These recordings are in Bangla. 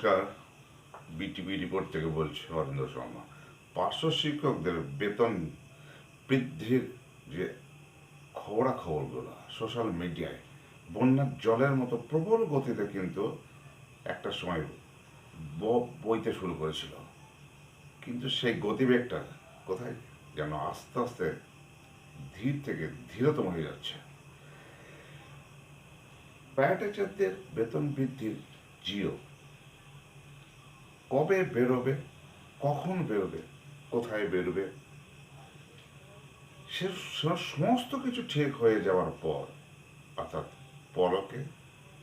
নমস্কার। বিটিভি রিপোর্ট থেকে বলছি অরিন্দ শর্মা। পার্শ্ব শিক্ষকদের বেতন বৃদ্ধির যে খবরাখবরগুলো সোশ্যাল মিডিয়ায় বন্যার জলের মতো প্রবল গতিতে কিন্তু একটা সময় বইতে শুরু করেছিল। কিন্তু সেই গতিবেগটা কোথায়? যেন আস্তে আস্তে ধীর থেকে ধীরতম হয়ে যাচ্ছে। প্যারাটেচারদের বেতন বৃদ্ধির জিও কবে বেরোবে? কখন বেরোবে? কোথায় বেরোবে? সে সমস্ত কিছু ঠিক হয়ে যাওয়ার পর, অর্থাৎ পরকে,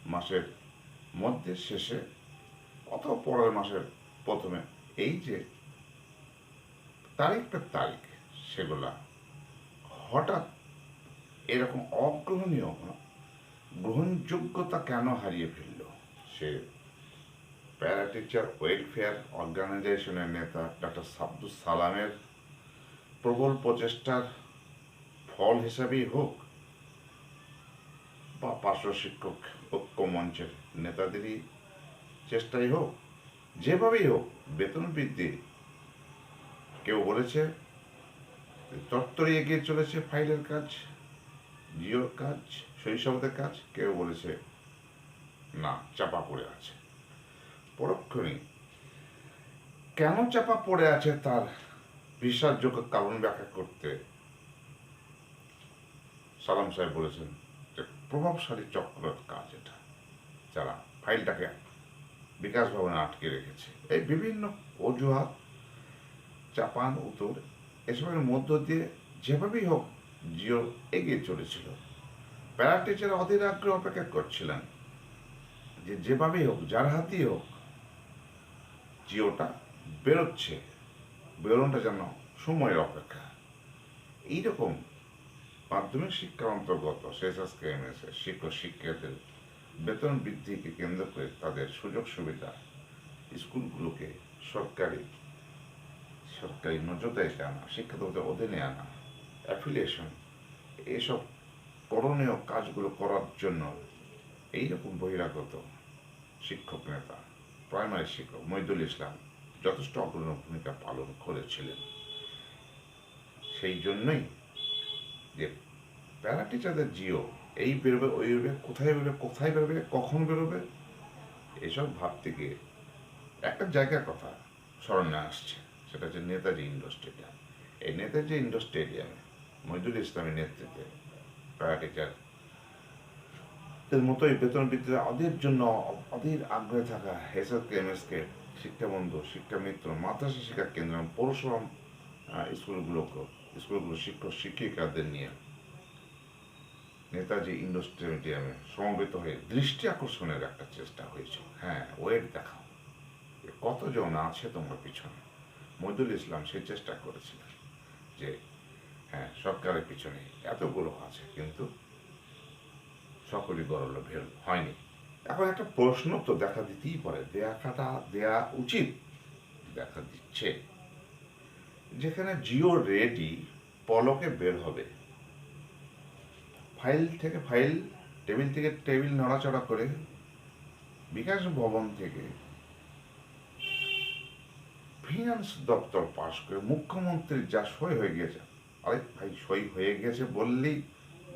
মাসের মধ্যে, শেষে, অথবা পরের মাসের প্রথমে, এই যে তারিখ তারিখ, সেগুলা হঠাৎ এরকম অগ্রহণীয় গ্রহণযোগ্যতা কেন হারিয়ে ফেলল? সে প্যারা টিচার ওয়েলফেয়ার অর্গানাইজেশনের নেতা ডক্টর সাব্দুল সালামের প্রবল প্রচেষ্টার ফল হিসাবেই হোক বা পার্শ্ব শিক্ষক ঐক্য মঞ্চের নেতাদেরই চেষ্টাই হোক, যেভাবেই হোক, বেতন বৃদ্ধি। কেউ বলেছে তত্তরে এগিয়ে চলেছে ফাইলের কাজ, জিওর কাজ, শৈশবদের কাজ, কেউ বলেছে না, চাপা পড়ে আছে। পরক্ষণেই কেন চাপা পড়ে আছে তার বিশ্বাসযোগ্য কারণ ব্যাখ্যা করতে? সালাম সাহেব বলেছেন যে প্রভাবশালী চক্রের কাজ এটা, যারা ফাইলটাকে বিকাশ ভবনে আটকে রেখেছে। এই বিভিন্ন অজুহাত, চাপান উত্তর এসবের মধ্য দিয়ে যেভাবেই হোক জিও এগিয়ে চলেছিল। প্যারা টিচার অধীর আগ্রহ অপেক্ষা করছিলেন যে যেভাবেই হোক, যার হাতেই হোক জিওটা বেরোচ্ছে। বেরোনটা যেন সময়ের অপেক্ষা। এইরকম মাধ্যমিক শিক্ষার অন্তর্গত শেষাসকে এমএসএ শিক্ষক শিক্ষার্থীদের বেতন বৃদ্ধিকে কেন্দ্র করে তাদের সুযোগ সুবিধা স্কুলগুলোকে সরকারি সরকারি নজরদারিতে আনা শিক্ষা দপ্তরের অধীনে আনা অ্যাফিলিয়েশন এইসব করণীয় কাজগুলো করার জন্য এইরকম বহিরাগত শিক্ষক নেতা প্রাইমারি শিক্ষক মহিদুল ইসলাম যথেষ্ট অগ্রণী ভূমিকা পালন করেছিলেন। সেই জন্যই যে প্যারা টিচারদের জিও, এই বেরোবে, ওই বেরোবে, কোথায় বেরোবে কোথায় বেরোবে, কখন বেরোবে, এসব ভাবতে গিয়ে একটা জায়গার কথা স্মরণে আসছে, সেটা হচ্ছে নেতাজি ইন্ডোর স্টেডিয়াম। এই নেতাজি ইন্ডোর স্টেডিয়ামে মহিদুল ইসলামের নেতৃত্বে প্যারা টিচার এর মতোই বেতন বৃদ্ধির অধীর জন্য অধীর আগ্রহে থাকা এসএসকে এমএসকে শিক্ষাবন্ধু, শিক্ষামিত্র, মাদ্রাসা শিক্ষা কেন্দ্র এবং পৌরসভা স্কুলগুলোকে স্কুলগুলো শিক্ষক, শিক্ষিকাদের নিয়ে নেতাজি ইন্ডোর স্টেডিয়ামে সমবেত হয়ে দৃষ্টি আকর্ষণের একটা চেষ্টা হয়েছিল। হ্যাঁ ওয়েট দেখাও কতজন আছে তোমার পিছনে। মহিদুল ইসলাম সে চেষ্টা করেছিলেন যে হ্যাঁ সরকারের পিছনে এতগুলো আছে, কিন্তু সকলই গরল ভেল হয়নি। এখন একটা প্রশ্ন তো দেখা দিতেই পারে দেখাটা দেয়া উচিত? দেখা দিচ্ছে। যেখানে জিও রেডি, পলকে বের হবে। ফাইল থেকে ফাইল, টেবিল থেকে টেবিল নড়াচড়া করে বিকাশ ভবন থেকে ফিনান্স দপ্তর পাশ করে মুখ্যমন্ত্রীর যা সই হয়ে গিয়েছে। আরে ভাই, সই হয়ে গেছে বললেই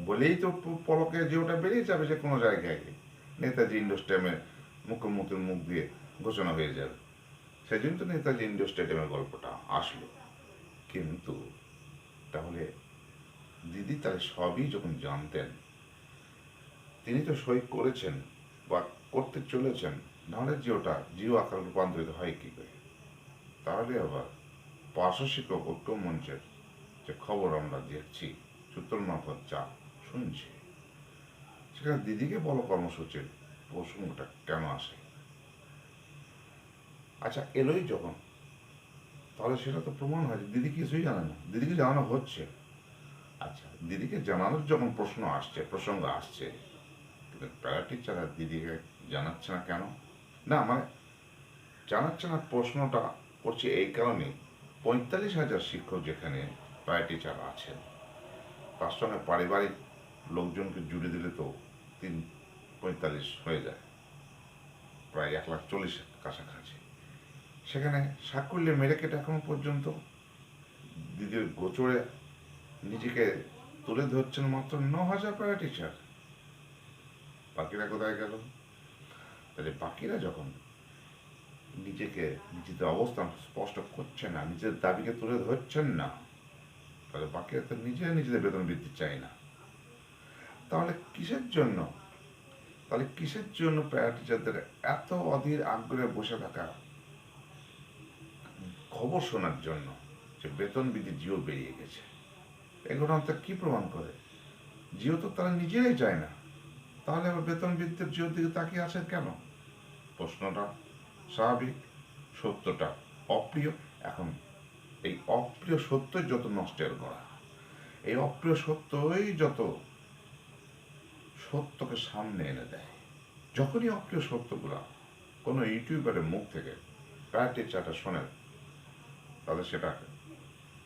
বলেই তো পলকে যে ওটা বেরিয়ে যাবে যে কোনো জায়গায় গিয়ে। নেতাজি ইন্ডোর স্টেডিয়ামে মুখ্যমন্ত্রীর মুখ দিয়ে ঘোষণা হয়ে যাবে। সেই জন্য তো নেতাজি ইন্ডোর স্টেডিয়ামের গল্পটা আসলো। কিন্তু তাহলে দিদি তাহলে সবই যখন জানতেন, তিনি তো সই করেছেন বা করতে চলেছেন, নাহলে জিওটা জিও আকার রূপান্তরিত হয় কি করে? তাহলে আবার পার্শ্ব শিক্ষক ঐক্য মঞ্চের যে খবর আমরা দেখছি সূত্র মারফত যা শুনছি। সেখানে দিদিকে বলো কর্মসূচির প্রসঙ্গটা কেন আসে? আচ্ছা এলোই যখন, তাহলে সেটা তো প্রমাণ হয় দিদি কিছুই জানে না। দিদিকে জানানো হচ্ছে। আচ্ছা দিদিকে জানানোর যখন প্রশ্ন আসছে, প্রসঙ্গ আসছে, কিন্তু প্যারা টিচাররা দিদিকে জানাচ্ছে না কেন? না মানে জানাচ্ছে না, প্রশ্নটা করছে এই কারণে। পঁয়তাল্লিশ হাজার শিক্ষক যেখানে প্যারা টিচার আছেন, তার সঙ্গে পারিবারিক লোকজনকে জুড়ে দিলে তো তিন পঁয়তাল্লিশ হয়ে যায়। প্রায় এক লাখ চল্লিশ কাছাকাছি। সেখানে সাকুল্যে মেরে কেটে এখনও পর্যন্ত দিদির গোচরে নিজেকে তুলে ধরছেন মাত্র ন হাজার প্যারা টিচার বাকিরা কোথায় গেল? তাহলে বাকিরা যখন নিজেকে, নিজেদের অবস্থান স্পষ্ট করছে না, নিজের দাবিকে তুলে ধরছেন না, তাহলে বাকিরা তো নিজেরা নিজেদের বেতন বৃদ্ধি চায় না। তাহলে কিসের জন্য? তাহলে কিসের জন্য প্যারা টিচারদের এত অধীর আগ্রহে বসে থাকা? খবর শোনার জন্য যে বেতন বৃদ্ধি জিও বেরিয়ে গেছে। এই ঘটনাটা কি প্রমাণ করে? জিও তো তারা নিজেরাই চায় না। তাহলে আবার বেতন বৃদ্ধির জিওর দিকে তাকিয়ে আছেন কেন? প্রশ্নটা স্বাভাবিক, সত্যটা অপ্রিয়। এখন এই অপ্রিয় সত্যই যত নষ্টের গড়া। এই অপ্রিয় সত্যই যত সত্যকে সামনে এনে দেয়। যখনই অপ্রিয় সত্যগুলো কোনো ইউটিউবারের মুখ থেকে প্রায়টি চাটা শোনেন তাদের সেটা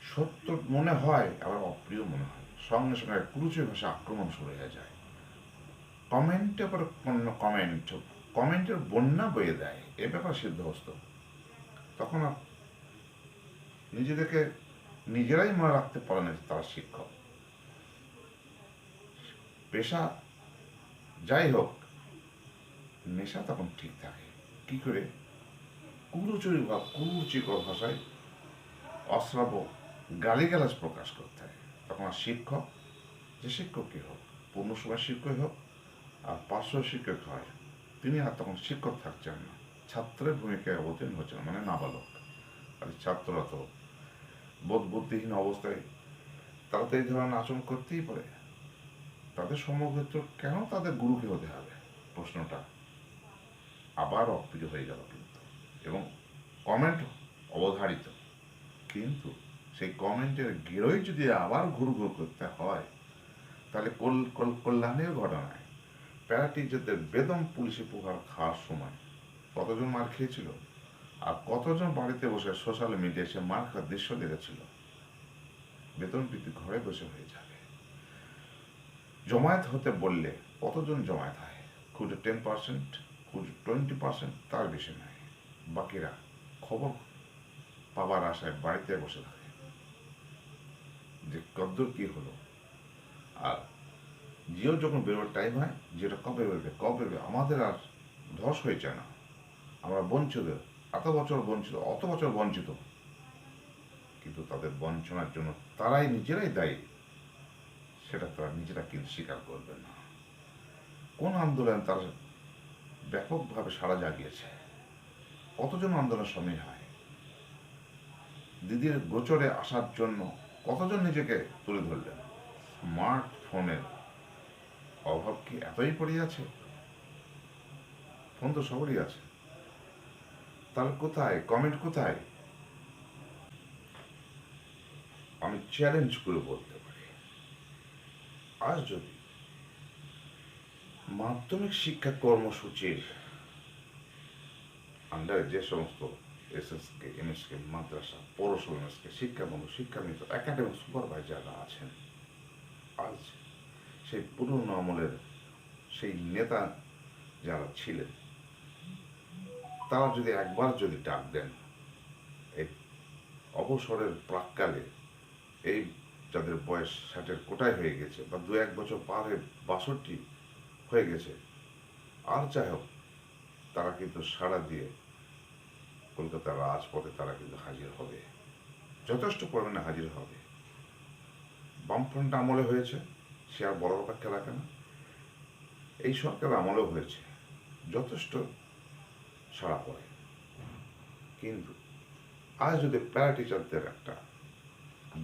সত্য মনে হয়, আবার অপ্রিয় মনে হয়। সঙ্গে সঙ্গে ক্রুচে ভাষা আক্রমণ শুরু হয়ে যায়। কমেন্টে পর কোনো কমেন্ট, কমেন্টের বন্যা বয়ে দেয়। এ ব্যাপার সিদ্ধহস্ত। তখন নিজেদেরকে নিজেরাই মনে রাখতে পারে না তারা শিক্ষক। পেশা যাই হোক নেশা তখন ঠিক থাকে। কি করে? কুরুচুরি বা কুরুচিকর ভাষায় অশ্রাব্য গালিগালাজ প্রকাশ করতে হয়। তখন আর শিক্ষক, যে শিক্ষকই হোক, পূর্ণ সময় শিক্ষকই হোক আর পার্শ্ব শিক্ষক হয়, তিনি আর তখন শিক্ষক থাকছেন না। ছাত্রের ভূমিকায় অবতীর্ণ হচ্ছেন মানে নাবালক। আর ছাত্ররা তো বোধ বুদ্ধিহীন অবস্থায় তারা তো এই ধরনের আচরণ করতেই পারে। তাদের সমক্ষেত্র কেন তাদের গুরুকে হতে হবে? প্রশ্নটা আবার অপ্রিয় হয়ে গেল কিন্তু। এবং কমেন্ট অবধারিত। কিন্তু সেই কমেন্টের গেরোই যদি আবার ঘুর ঘুর করতে হয়, তাহলে কল, কল- কল্যাণের ঘটনায় প্যারা টিচারদের বেদম পুলিশে প্রহার খাওয়ার সময় কতজন মার খেয়েছিল আর কতজন বাড়িতে বসে সোশ্যাল মিডিয়ায় সে মার খাওয়ার দৃশ্য দেখেছিল? বেতন বৃদ্ধি ঘরে বসে হয়ে জমায়েত হতে বললে কতজন জমায়েত হয়? খুঁজে টেন পার্সেন্ট খুঁজে টোয়েন্টি পার্সেন্ট তার বেশি নয়। বাকিরা খবর পাবার আশায় বাড়িতে বসে থাকে। যে কদ্দূর কি হলো? আর জিও যখন বেরোবার টাইম হয় যেটা কবে বেরোবে? কবে বেরোবে? আমাদের আর ধস হয়েছে না। আমরা বঞ্চিত। এত বছর বঞ্চিত, অত বছর বঞ্চিত। কিন্তু তাদের বঞ্চনার জন্য তারাই নিজেরাই দায়ী। সেটা তারা নিজেরা কিন্তু স্বীকার করবে না। কোন আন্দোলন তারা ব্যাপকভাবে সাড়া জাগিয়েছে? কতজন আন্দোলন সামিল হয়? দিদির গোচরে আসার জন্য কতজন নিজেকে তুলে ধরলেন? স্মার্টফোনের অভাব কি এতই পড়ে আছে? ফোন তো সবারই আছে। তার কোথায়? কমেন্ট কোথায়? আমি চ্যালেঞ্জ করে বলতে আজ যদি মাধ্যমিক শিক্ষা কর্মসূচির আন্ডারে যে সমস্ত এসএসকে এমএসকে মাদ্রাসা, পৌরসভা এমএসকে শিক্ষাবন্ধু, শিক্ষামিত্র একাডেমিক সুপারভাইজাররা আছেন, আজ সেই পুরনো আমলের সেই নেতা যারা ছিলেন, তারা যদি একবার যদি ডাক দেন, এই অবসরের প্রাককালে এই যাদের বয়স ষাটের কোটায় হয়ে গেছে বা দু এক বছর পার হয়ে বাষট্টি হয়ে গেছে, আর যাই হোক, তারা কিন্তু সাড়া দিয়ে কলকাতার রাজপথে তারা কিন্তু হাজির হবে। যথেষ্ট পরিমাণে হাজির হবে। বামফ্রন্ট আমলে হয়েছে, সে আর বড় অপেক্ষা রাখে না এই সরকার আমলেও হয়েছে, যথেষ্ট সাড়া পড়ে। কিন্তু আজ যদি প্যারা টিচারদের একটা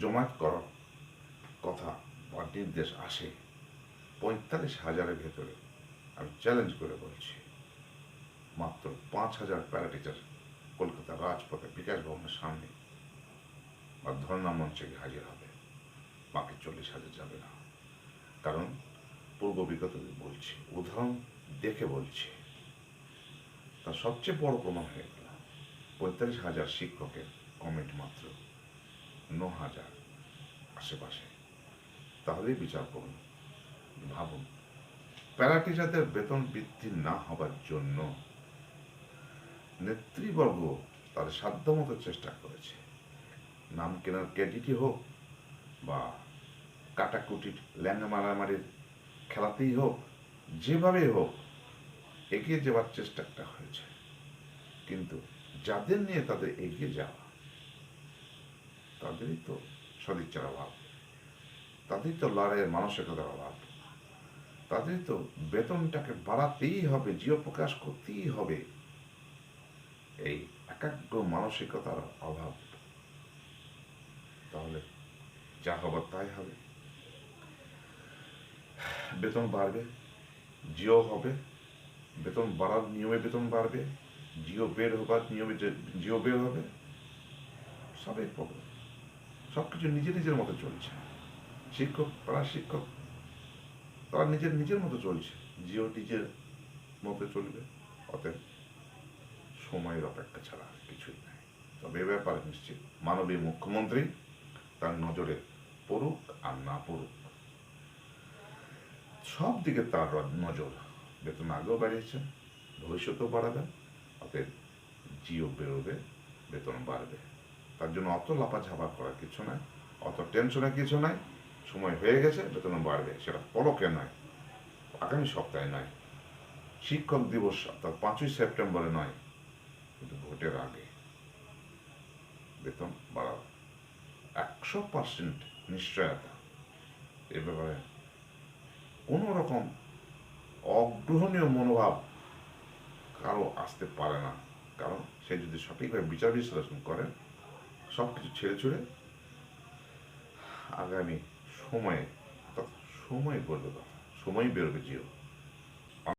জমায়েত করার কথা বা নির্দেশ আসে, পঁয়তাল্লিশ হাজারের ভেতরে আমি চ্যালেঞ্জ করে বলছি। মাত্র পাঁচ হাজার প্যারা কলকাতা রাজপথে বিকাশ ভবনের সামনে বা ধর্ণা মঞ্চে হাজির হবে। বাকি চল্লিশ হাজার যাবে না। কারণ পূর্ব বিগত বলছি, উদাহরণ দেখে বলছি। তার সবচেয়ে বড় প্রমাণ হয়ে গেল। পঁয়তাল্লিশ হাজার শিক্ষকের কমেন্ট মাত্র ন হাজার আশেপাশে। তাহলেই বিচার করুন। ভাবুন প্যারা টিচারদের বেতন বৃদ্ধি না হবার জন্য নেতৃবর্গ তাদের সাধ্যমতো চেষ্টা করেছে। নাম কেনার ক্রেডিটই হোক বা কাটাকুটির ল্যাঙ্গা মারামারির খেলাতেই হোক, যেভাবেই হোক, এগিয়ে যাওয়ার চেষ্টাটা হয়েছে। কিন্তু যাদের নিয়ে তাদের এগিয়ে যাওয়া, তাদেরই তো সদিচ্ছার অভাব। তাদেরই তো লড়াইয়ের মানসিকতার অভাব। তাদের তো বেতনটাকে বাড়াতেই হবে, জিও প্রকাশ করতেই হবে। এই একাগ্র মানসিকতার অভাব। তাহলে যা হবার তাই হবে। বেতন বাড়বে, জিও হবে। বেতন বাড়ার নিয়মে বেতন বাড়বে, জিও বের হবার নিয়মে জিও বের হবে, সবই প্রবলেম সব কিছু নিজের নিজের মতো চলছে। শিক্ষক পাড়া শিক্ষক তারা নিজের নিজের মতো চলছে। জিও নিজের মতো চলবে, অতএব সময়ের অপেক্ষা ছাড়া কিছুই নাই। তবে এ ব্যাপারে নিশ্চিত মাননীয় মুখ্যমন্ত্রী তার নজরে পড়ুক আর না পড়ুক। সব দিকে তার নজর বেতন আগেও বাড়িয়েছেন, ভবিষ্যতেও বাড়াবেন, অতএব জিও বেরোবে, বেতন বাড়বে। তার জন্য অত লাপাঝাপা করার কিছু নাই, অত টেনশনের কিছু নাই। সময় হয়ে গেছে বেতন বাড়বে। সেটা পলকে নয়, আগামী সপ্তাহে নয়। শিক্ষক দিবস অর্থাৎ পাঁচই সেপ্টেম্বরে নয়, কিন্তু ভোটের আগে বেতন বাড়াবে একশো পার্সেন্ট নিশ্চয়তা। এ ব্যাপারে কোনো রকম অগ্রহণীয় মনোভাব কারও আসতে পারে না। কারণ সে যদি সঠিকভাবে বিচার বিশ্লেষণ করেন সব কিছু ছেড়ে ছুড়ে আগামী সময়ে তখন সময় বলবে সময় বেরোবে জিও।